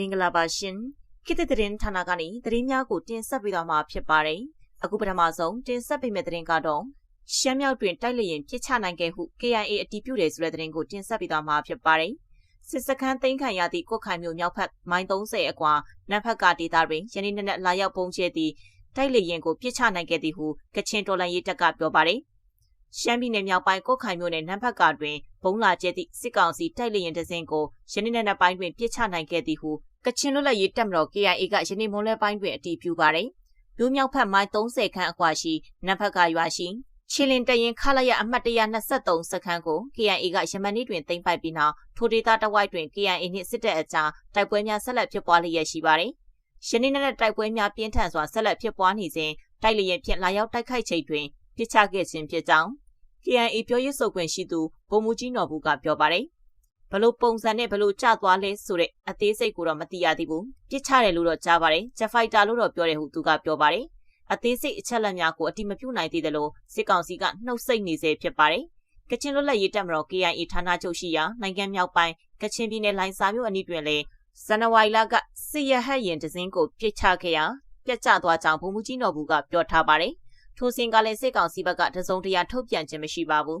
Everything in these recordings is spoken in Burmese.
မင်္ဂလာပါရှင်ခေတ်သစ်သတင်းဌာနကနေသတင်းများကိုတင်ဆက်ပေးသွားမှာဖြစ်ပါတယ်အခုပထမဆုံးတင်ဆက်ပေးမယ့်သတင်းကတော့ရှမ်းမြောက်တွင်တိုက်လျင်ပြစ်ချနိုင်ခဲ့ဟု KIA အတည်ပြုတယ်ဆိုတဲ့သတင်းကိုတင်ဆက်ပေးသွားမှာဖြစ်ပါတယ်စစ်စခန်းသိမ်းခံရသည့်ကုတ်ခိုင်မြို့မြောက်ဘက်မိုင်30အကွာနတ်ဖက်ကဒေသတွင်ယနေ့နေ့လာရောက်ပုံကျဲသည့်တိုက်လျင်ကိုပြစ်ချနိုင်ခဲ့သည်ဟုကချင်တော်လှန်ရေးတပ်ကပြောပါတယ်ရှမ်းပြည်နယ်မြောက်ပိုင်းကုတ်ခိုင်မြို့နယ်နန်းဖက်ကတွင်ဘုံလာကျဲသည့်စစ်ကောင်စီတိုက်လျင်တစင်းကိုယနေ့နေ့ပိုင်းတွင်ပြစ်ချနိုင်ခဲ့သည်ဟု ကချင်လွတ်လပ်ရေးတပ်မတော် KIA ကယနေ့မွန်လဲပိုင်းတွင်အတည်ပြုပါတယ်။မြို့မြောက်ဖက်မိုင်30ခန်းအကွာရှိနန်းဖက်ကရွာရှိချီလင်တရင်ခလာရအမှတ်123စခန်းကို KIA ကယမန်နေ့တွင်သိမ်းပိုက်ပြီးနောက်ထိုဒေသတဝိုက်တွင် KIA နှင့်စစ်တပ်အကြားတိုက်ပွဲများဆက်လက်ဖြစ်ပွားလျက်ရှိပါတယ်။ယနေ့နေ့တိုက်ပွဲများပြင်းထန်စွာဆက်လက်ဖြစ်ပွားနေစဉ်တိုက်လျင်ဖြင့်လာရောက်တိုက်ခိုက်ချိန်တွင်ပြစ်ချခဲ့ခြင်းဖြစ်ကြောင်း KIA ပြောရေးဆိုခွင့်ရှိသူဗိုလ်မှူးကြီးနော်ဘူးကပြောပါတယ်။ ဘလို့ပုံစံနဲ့ဘလို့ကျသွားလဲဆိုတဲ့အသေးစိတ်ကိုတော့မသိရသေးဘူးပြစ်ချတယ်လို့တော့ကြားပါတယ်ချက်ဖိုက်တာလို့တော့ပြောတယ်ဟုသူကပြောပါတယ်အသေးစိတ်အချက်လက်များကိုအတိမပြုနိုင်သေးတယ်လို့စစ်ကောင်စီကနှုတ်ဆက်နေစေဖြစ်ပါတယ်ကချင်လွတ်လပ်ရေးတပ်မတော် KIA ဌာနချုပ်ရှိရာနိုင်ငံမြောက်ပိုင်းကချင်ပြည်နယ်လိုင်စာမြို့အနီးတွင်လည်းဇန်နဝါရီလကစစ်ရဟတ်ရင်တစင်းကိုပြစ်ချခဲ့ရာပြက်ကျသွားကြောင်းဗိုလ်မှူးကြီးနော်ဘူးကပြောထားပါတယ်ထိုစဉ်ကလည်းစစ်ကောင်စီဘက်ကတစုံတရာထုတ်ပြန်ခြင်းမရှိပါဘူး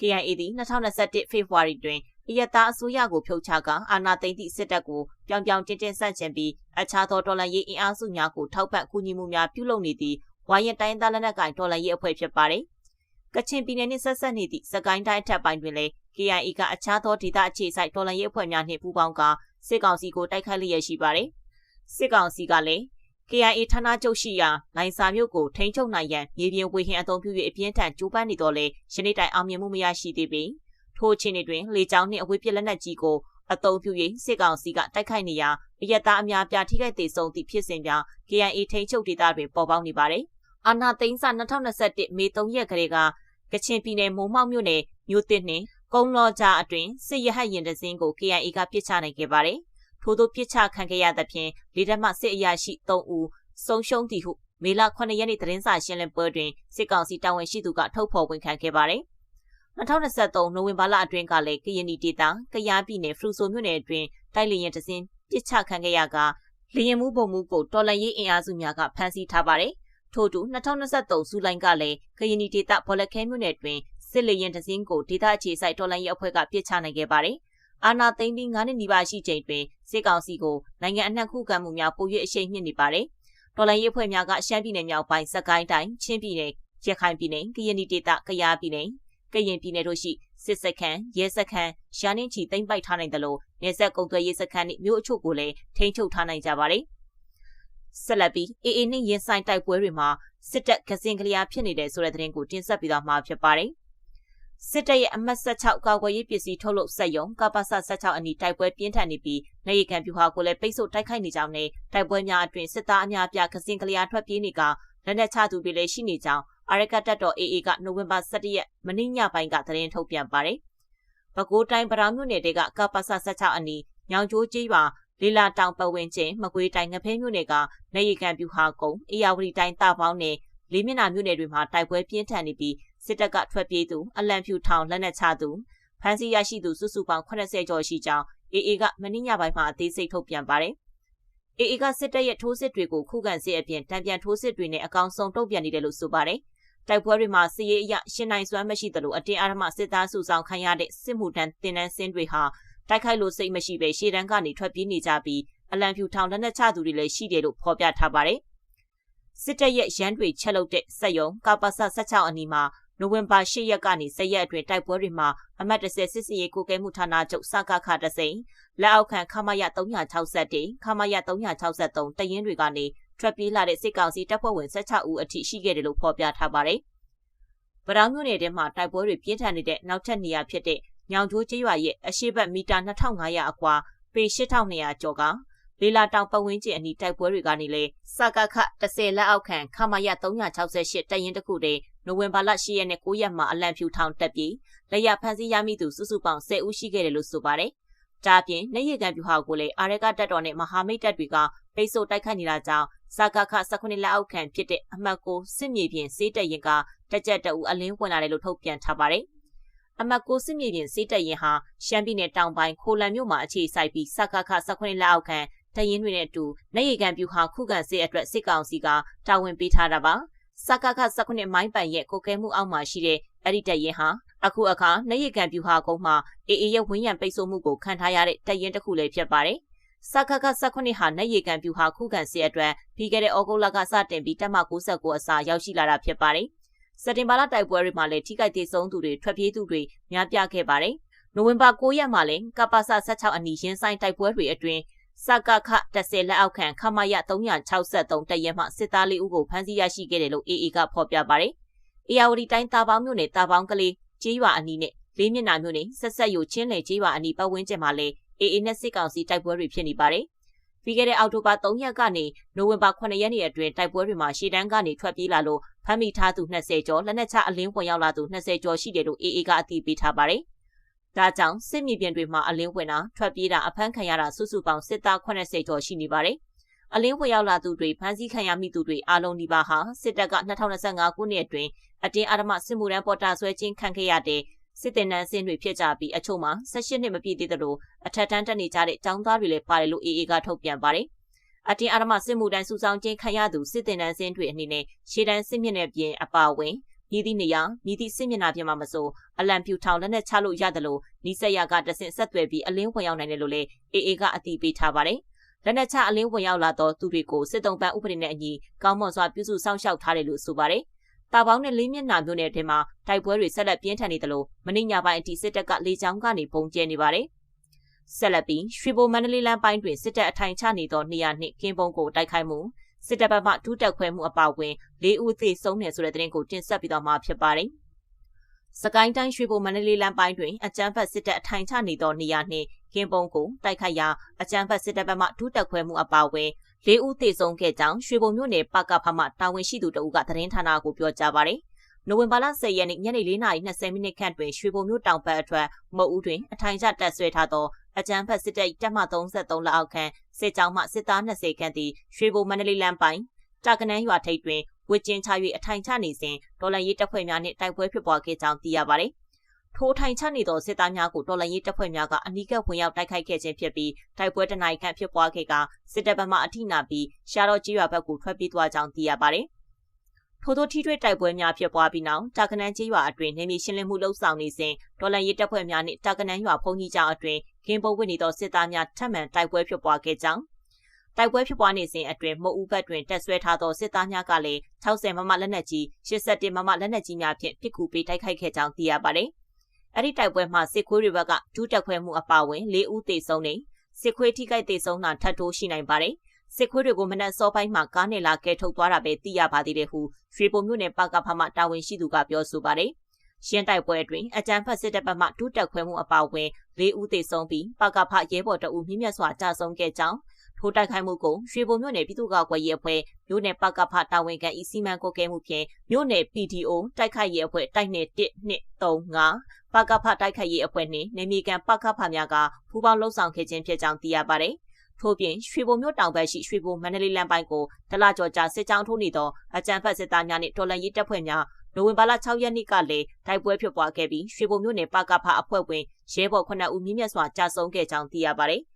KIA သည်2021ဖေဖော်ဝါရီတွင် အယက်သားအစိုးရကိုဖြုတ်ချကအာဏာသိမ်းသည့်စစ်တပ်ကိုပြောင်ပြောင်တင်းတင်းဆန့်ကျင်ပြီးအခြားသောတော်လှန်ရေးအင်အားစုများကိုထောက်ပံ့ကူညီမှုများပြုလုပ်နေသည့်ဝိုင်းရတိုင်းသားလက်နက်ကိုင်တော်လှန်ရေးအဖွဲ့ဖြစ်ပါတယ်။ကချင်ပြည်နယ်နှင့်ဆက်ဆက်နေသည့်စကိုင်းတိုင်းအထက်ပိုင်းတွင်လည်း KIA ကအခြားသောဒေသအခြေစိုက်တော်လှန်ရေးအဖွဲ့များနှင့်ပူးပေါင်းကာစစ်ကောင်စီကိုတိုက်ခိုက်လျက်ရှိပါတယ်။စစ်ကောင်စီကလည်း KIA ဌာနချုပ်ရှိရာလိုင်စာမြို့ကိုထိန်းချုပ်နိုင်ရန်မြေပြင်ဝေဟင်အုံပြု၍အပြင်းထန်ကြိုးပမ်းနေတော့လေယနေ့တိုင်အောင်မြင်မှုမရရှိသေးပေ ထိုအခြေအနေတွင်လေကြောင်းနှင့်အဝေးပြလက်နက်ကြီးကိုအသုံးပြု၍စစ်ကောင်စီကတိုက်ခိုက်နေရာအယက်သားအများပြားထိခိုက်ဒေဆုံးသည့်ဖြစ်စဉ်များ KIA ထိန်းချုပ်ဒေသတွင်ပေါ်ပေါက်နေပါတယ်။အာနာသိန်းစာ2021မေ3ရက်ကလေးကကချင်ပြည်နယ်မိုးမောက်မြို့နယ်မြို့တစ်နှင့်ကုန်းလောကြားအတွင်စစ်ရဟတ်ရင်တစင်းကို KIA ကပြစ်ချနိုင်ခဲ့ပါတယ်။ထို့သောပြစ်ချခံခဲ့ရသဖြင့်လေတပ်မှစစ်အရာရှိ3ဦးဆုံးရှုံးသည်ဟုမေလ9ရက်နေ့သတင်းစာရှင်းလင်းပွဲတွင်စစ်ကောင်စီတာဝန်ရှိသူကထုတ်ဖော်ဝန်ခံခဲ့ပါတယ်။ 2023နိုဝင်ဘာလအတွင်းကလည်းကရင်နီဒေသကရားပြည်နယ်ဖရူဆိုမြို့နယ်အတွင်းတိုက်လျင်တစင်းပစ်ချခံခဲ့ရကလျင်မှုပုံမှုကိုတော်လန်ရေးအင်အားစုများကဖမ်းဆီးထားပါတယ်။ထို့တူ2023ဇူလိုင်ကလည်းကရင်နီဒေသဘော်လခဲမြို့နယ်တွင်စစ်လျင်တစင်းကိုဒေသအခြေစိုက်တော်လန်ရေးအဖွဲ့ကပစ်ချနိုင်ခဲ့ပါတယ်။အာနာသိန်းပြီး9နှစ်နီးပါးရှိချိန်တွင်စစ်ကောင်စီကိုနိုင်ငံအနှံ့ခုခံမှုများပို၍အရှိန်မြင့်နေပါတယ်။တော်လန်ရေးအဖွဲ့များကရှမ်းပြည်နယ်မြောက်ပိုင်းစကိုင်းတိုင်းချင်းပြည်နယ်ရခိုင်ပြည်နယ်ကရင်နီဒေသကရားပြည်နယ် ကရင်ပြည်နယ်တို့ရှိစစ်စခန်းရဲစခန်းရှားနှင်းချီသိမ်းပိုက်ထားနိုင်တယ်လို့နေဆက်ကုံသွဲရေးစခန်းနှင့်မြို့အချို့ကိုလည်းထိန်းချုပ်ထားနိုင်ကြပါတယ်ဆက်လက်ပြီးအေအေနှင့်ရင်ဆိုင်တိုက်ပွဲတွေမှာစစ်တပ်ကစင်ကလျာဖြစ်နေတဲ့ဆိုတဲ့သတင်းကိုတင်ဆက်ပေးသွားမှာဖြစ်ပါတယ်စစ်တပ်ရဲ့အမတ်16ကာကွယ်ရေးပစ္စည်းထုတ်လုပ်စက်ရုံကပ္ပစ16အနီးတိုက်ပွဲပြင်းထန်နေပြီးနေရီကန်ပြူဟာကိုလည်းပိတ်ဆို့တိုက်ခိုက်နေကြောင်းနဲ့တိုက်ပွဲများအတွင်စစ်သားအများပြကစင်ကလျာထွက်ပြေးနေကလက်နက်ချသူတွေလည်းရှိနေကြောင်း အာရကတပ်တော် AA ကနိုဝင်ဘာ17ရက်မနေ့ညပိုင်းကသတင်းထုတ်ပြန်ပါတယ်။ပဲခူးတိုင်းပရောင်မြို့နယ်ကကပ္ပစ16အနီးညောင်ကျိုးကြီးရွာလေးလာတောင်ပဝင်းကျင်းမကွေးတိုင်းငဖဲမြို့နယ်ကနေရီကန်ပြူဟာကုန်းအေယာဝတီတိုင်းတပေါင်းနယ်လေးမျက်နှာမြို့နယ်တွေမှာတိုက်ပွဲပြင်းထန်နေပြီးစစ်တပ်ကထွက်ပြေးသူအလံဖြူထောင်လက်နက်ချသူဖမ်းဆီးရရှိသူစုစုပေါင်း80ကျော်ရှိကြောင်း AA ကမနေ့ညပိုင်းမှာအသေးစိတ်ထုတ်ပြန်ပါတယ်။ AA ကစစ်တပ်ရဲ့ထိုးစစ်တွေကိုခုခံစစ်အပြင်တံပြန်ထိုးစစ်တွေနဲ့အကောင်ဆုံးတုံ့ပြန်နေတယ်လို့ဆိုပါတယ်။ တိုက်ပွဲတွေမှာစစ်ရေးအရရှင်နိုင်စွမ်းမရှိသလိုအတင်းအဓမ္မစစ်သားစုဆောင်ခံရတဲ့စစ်မှုထမ်းတင်နန်းစင်းတွေဟာတိုက်ခိုက်လို့စိတ်မရှိပဲရှေ့တန်းကနေထွက်ပြေးနေကြပြီးအလံဖြူထောင်လက်နက်ချသူတွေလည်းရှိတယ်လို့ဖော်ပြထားပါတယ်။စစ်တပ်ရဲ့ရန်တွေချက်လုပ်တဲ့စက်ယုံကပ္ပစ16အနီးမှာနိုဝင်ဘာ10ရက်ကနေ10ရက်အတွင်းတိုက်ပွဲတွေမှာအမတ်30စစ်စီရေးကိုကဲမှုဌာနချုပ်စကခတစိန်လက်အောက်ခံခမရ361ခမရ363တရင်တွေကနေ ထွက်ပြေးလာတဲ့စစ်ကောင်စီတပ်ဖွဲ့ဝင်16ဦးအထိရှိခဲ့တယ်လို့ဖော်ပြထားပါတယ်။ဗရောင်းမြို့နယ်ထဲမှာတိုက်ပွဲတွေပြင်းထန်နေတဲ့နောက်ထပ်နေရာဖြစ်တဲ့ညောင်ကျိုးကျေးရွာရဲ့အရှိတ်မီတာ2500အကွာပေ8200ကျော်ကလေလာတောင်ပတ်ဝန်းကျင်အနီးတိုက်ပွဲတွေကနေလေစကခ10လက်အောက်ခံခမရ368တရင်တခုတည်းနိုဝင်ဘာလ10ရက်နဲ့9ရက်မှာအလံဖြူထောင်တက်ပြီးလက်ရဖန်စီရမိသူစုစုပေါင်း10ဦးရှိခဲ့တယ်လို့ဆိုပါတယ်။ဒါပြင်နေရကန်ပြူဟာကိုလည်းအာရကတပ်တော်နဲ့မဟာမိတ်တပ်တွေကပိတ်ဆို့တိုက်ခိုက်နေတာကြောင့် စကခ19လက်အောက်ခံဖြစ်တဲ့အမှတ်ကိုစစ်မြေပြင်စေးတက်ရင်ကတက်ကြက်တအူအလင်းဝင်လာတယ်လို့ထုတ်ပြန်ထားပါတယ်။အမှတ်ကိုစစ်မြေပြင်စေးတက်ရင်ဟာရှမ်းပြည်နယ်တောင်ပိုင်းခိုလန်မြို့မှာအခြေစိုက်ပြီးစကခ19လက်အောက်ခံတရင်တွေနဲ့အတူနေရီကန်ပြူဟာခုခံစစ်အတွက်စစ်ကောင်စီကတာဝန်ပေးထားတာပါစကခ19မိုင်းပိုင်ရဲ့ကိုကဲမှုအောက်မှာရှိတဲ့အဲ့ဒီတရင်ဟာအခုအခါနေရီကန်ပြူဟာကုန်းမှာအေအေရဲ့ဝင်းရံပိတ်ဆို့မှုကိုခံထားရတဲ့တရင်တစ်ခုလည်းဖြစ်ပါတယ် စကခ19ဟာနေရီကန်ပြူဟာခုခံစစ်အတွက်ပြီးခဲ့တဲ့ဩဂုတ်လကစတင်ပြီးတက်မ69အစာရောက်ရှိလာတာဖြစ်ပါတယ်စက်တင်ဘာလတိုက်ပွဲတွေမှာလည်းထိခိုက်ဒေဆုံးသူတွေထွက်ပြေးသူတွေများပြားခဲ့ပါတယ်။နိုဝင်ဘာ9ရက်မှာလည်းကပ္ပစ16အနီးရင်းဆိုင်တိုက်ပွဲတွေအတွင်းစကခ10လက်အောက်ခံခမရ363တရဲမှစစ်သားလေးဦးကိုဖမ်းဆီးရရှိခဲ့တယ်လို့ AA ကဖော်ပြပါတယ်။အေယာဝတီတိုင်းတာပေါင်းမြို့နယ်တာပေါင်းကလေးကျေးရွာအနီးနဲ့လေးမျက်နှာမြို့နယ်ဆက်ဆက်ယူချင်းလယ်ကျေးရွာအနီးပတ်ဝန်းကျင်မှာလည်း AA နဲ့စစ်ကောင်စီတိုက်ပွဲတွေဖြစ်နေပါတယ်။ပြီးခဲ့တဲ့အောက်တိုဘာ3ရက်ကနေနိုဝင်ဘာ9ရက်နေ့အတွင်းတိုက်ပွဲတွေမှာရှေ့တန်းကနေထွက်ပြေးလာလို့ဖမ်းမိထားသူ20ကျော်လက်နက်ချအလင်းဝင်ရောက်လာသူ20ကျော်ရှိတယ်လို့ AA ကအတည်ပြုထားပါတယ်။ဒါကြောင့်စစ်မြေပြင်တွေမှာအလင်းဝင်တာထွက်ပြေးတာအဖမ်းခံရတာစုစုပေါင်းစစ်သား80ကျော်ရှိနေပါတယ်။အလင်းဝင်ရောက်လာသူတွေဖမ်းဆီးခံရမိသူတွေအလုံးဒီပါဟာစစ်တပ်က2025ခုနှစ်အတွင်းအတင်းအဓမ္မစစ်မှုရန်ပေါ်တာဆွဲခြင်းခံခဲ့ရတဲ့ စစ်တင်နန်းစင်းတွေဖြစ်ကြပြီးအချို့မှာ18နှစ်မပြည့်သေးသလိုအထက်တန်းတက်နေကြတဲ့ចောင်းသားတွေလည်းပါတယ်လို့ AA ကထုတ်ပြန်ပါတယ်။အတင်းအဓမ္မစစ်မှုတန်းစုဆောင်ခြင်းခံရသူစစ်တင်နန်းစင်းတွေအနေနဲ့ရှေ့တန်းစစ်မျက်နှာပြင်အပါအဝင်မြည်သည့်နေရာမြည်သည့်စစ်မျက်နှာပြင်မှာမဆိုအလံပြူထောင်လက်နဲ့ချလို့ရတယ်လို့နီးစက်ရကတဆင့်ဆက်သွယ်ပြီးအလင်းဝင်ရောက်နိုင်တယ်လို့လည်း AA ကအတည်ပြုထားပါတယ်။လက်နက်ချအလင်းဝင်ရောက်လာတော့သူတွေကိုစစ်တုံးပန်းဥပဒေနဲ့အညီကောင်းမွန်စွာပြုစုစောင့်ရှောက်ထားတယ်လို့ဆိုပါတယ်။ တာပေါင်းနဲ့လေးမျက်နှာမျိုးနယ်ထဲမှာတိုက်ပွဲတွေဆက်လက်ပြင်းထန်နေတယ်လို့မနေ့ညပိုင်းအထိစစ်တပ်ကလေကြောင်းကနေပုံကျဲနေပါတယ်။ဆက်လက်ပြီးရွှေဘိုမန္တလေးလမ်းပိုင်းတွင်စစ်တပ်အထိုင်ချနေသောနေရာနှင့်ကင်းပုံကိုတိုက်ခိုက်မှုစစ်တပ်ဘက်မှဒုတက်ခွဲမှုအပါအဝင်၄ဦးသေဆုံးတယ်ဆိုတဲ့သတင်းကိုတင်ဆက်ပြီးတော့မှာဖြစ်ပါတယ်။စကိုင်းတိုင်းရွှေဘိုမန္တလေးလမ်းပိုင်းတွင်အကြမ်းဖက်စစ်တပ်အထိုင်ချနေသောနေရာနှင့် ကင်းပုံကိုတိုက်ခိုက်ရာအကြမ်းဖက်စစ်တပ်ဘက်မှဒုတက်ခွဲမှုအပါအဝင်၄ဦးသေဆုံးခဲ့ကြောင်းရွှေဘုံမြို့နယ်ပကဖမှတာဝန်ရှိသူတဦးကသတင်းဌာနကိုပြောကြားပါတယ်။နိုဝင်ဘာလ10ရက်နေ့ညနေ4:20မိနစ်ခန့်တွင်ရွှေဘုံမြို့တောင်ဘက်အထွက်မုတ်ဦးတွင်အထိုင်ကျတပ်ဆွဲထားသောအကြမ်းဖက်စစ်တပ်တပ်မ33လက်အောက်ခံစစ်ကြောင်းမှစစ်သား20ခန့်သည်ရွှေဘုံမန္တလေးလမ်းပိုင်းတာကနန်းရွာထိပ်တွင်ဝစ်ကျင်းချ၍အထိုင်ချနေစဉ်ဒေါ်လာရေးတပ်ဖွဲ့များနှင့်တိုက်ပွဲဖြစ်ပွားခဲ့ကြောင်းသိရပါတယ်။ ထိုထိုင်ချနေသောစစ်သားများကိုတော်လှန်ရေးတပ်ဖွဲ့များကအနီးကပ်ဝင်ရောက်တိုက်ခိုက်ခဲ့ခြင်းဖြစ်ပြီးတိုက်ပွဲတနိုင်ခန့်ဖြစ်ပွားခဲ့ကစစ်တပ်ဘက်မှအထိနာပြီးရှားတော်ကြီးရွာဘက်ကိုထွက်ပြေးသွားကြောင်းသိရပါတယ်။ထို့သောထိထွေးတိုက်ပွဲများဖြစ်ပွားပြီးနောက်တာကနန်းကြီးရွာအတွင်းနေမီရှင်းလင်းမှုလှုပ်ဆောင်နေစဉ်ဒေါ်လာရေးတပ်ဖွဲ့များနှင့်တာကနန်းရွာဖုန်ကြီးကျောင်းအတွင်းကင်းပုတ်ဝစ်နေသောစစ်သားများထပ်မံတိုက်ပွဲဖြစ်ပွားခဲ့ကြောင်းတိုက်ပွဲဖြစ်ပွားနေစဉ်အတွင်းမုတ်ဦးဘက်တွင်တက်ဆွဲထားသောစစ်သားများကလည်း60မမလက်နက်ကြီး81မမလက်နက်ကြီးများဖြင့်ပစ်ကူပေးတိုက်ခိုက်ခဲ့ကြောင်းသိရပါတယ်။ အဲ့ဒီတိုက်ပွဲမှာစစ်ခွေးတွေဘက်ကဒူးတက်ခွဲမှုအပါအဝင်၄ဦးသေဆုံးနေစစ်ခွေးထိခိုက်သေဆုံးတာထပ်တိုးရှိနိုင်ပါတယ်။စစ်ခွေးတွေကိုမနက်စောပိုင်းမှာကားနဲ့လာကဲထုတ်သွားတာပဲသိရပါသေးတယ်ဟုရွှေပုံမြို့နယ်ပကဖမှတာဝန်ရှိသူကပြောဆိုပါတယ်။ရှင်းတိုက်ပွဲအတွင်းအကြမ်းဖက်စစ်တပ်ဘက်မှဒူးတက်ခွဲမှုအပါအဝင်၄ဦးသေဆုံးပြီးပကဖရဲဘော်တအူမြင့်မြတ်စွာကြာဆုံးခဲ့ကြောင်း ထိုတိုက်ခိုက်မှုကိုရွှေဘုံမြို့နယ်ပြည်သူ့ကာကွယ်ရေးအဖွဲ့မြို့နယ်ပကဖတာဝန်ခံဤစီမံကွပ်ကဲမှုဖြင့်မြို့နယ် PDO တိုက်ခိုက်ရေးအဖွဲ့တိုက်နယ်1 2 3 5ပကဖတိုက်ခိုက်ရေးအဖွဲ့နှင့်နေမီကန်ပကဖများကပူးပေါင်းလှုပ်ဆောင်ခဲ့ခြင်းဖြစ်ကြောင်းသိရပါတယ်။ထို့ပြင်ရွှေဘုံမြို့တောင်ဘက်ရှိရွှေဘုံမန္တလေးလမ်းပိုင်းကိုတလကျော်ကြာစစ်ကြောင်းထိုးနေသောအကြမ်းဖက်စစ်သားများနှင့်တော်လှန်ရေးတပ်ဖွဲ့များနိုဝင်ဘာလ6ရက်နေ့ကလည်းတိုက်ပွဲဖြစ်ပွားခဲ့ပြီးရွှေဘုံမြို့နယ်ပကဖအဖွဲ့ဝင်ရဲဘော်9ဦးမြင့်မြတ်စွာကြာဆုံးခဲ့ကြောင်းသိရပါတယ်။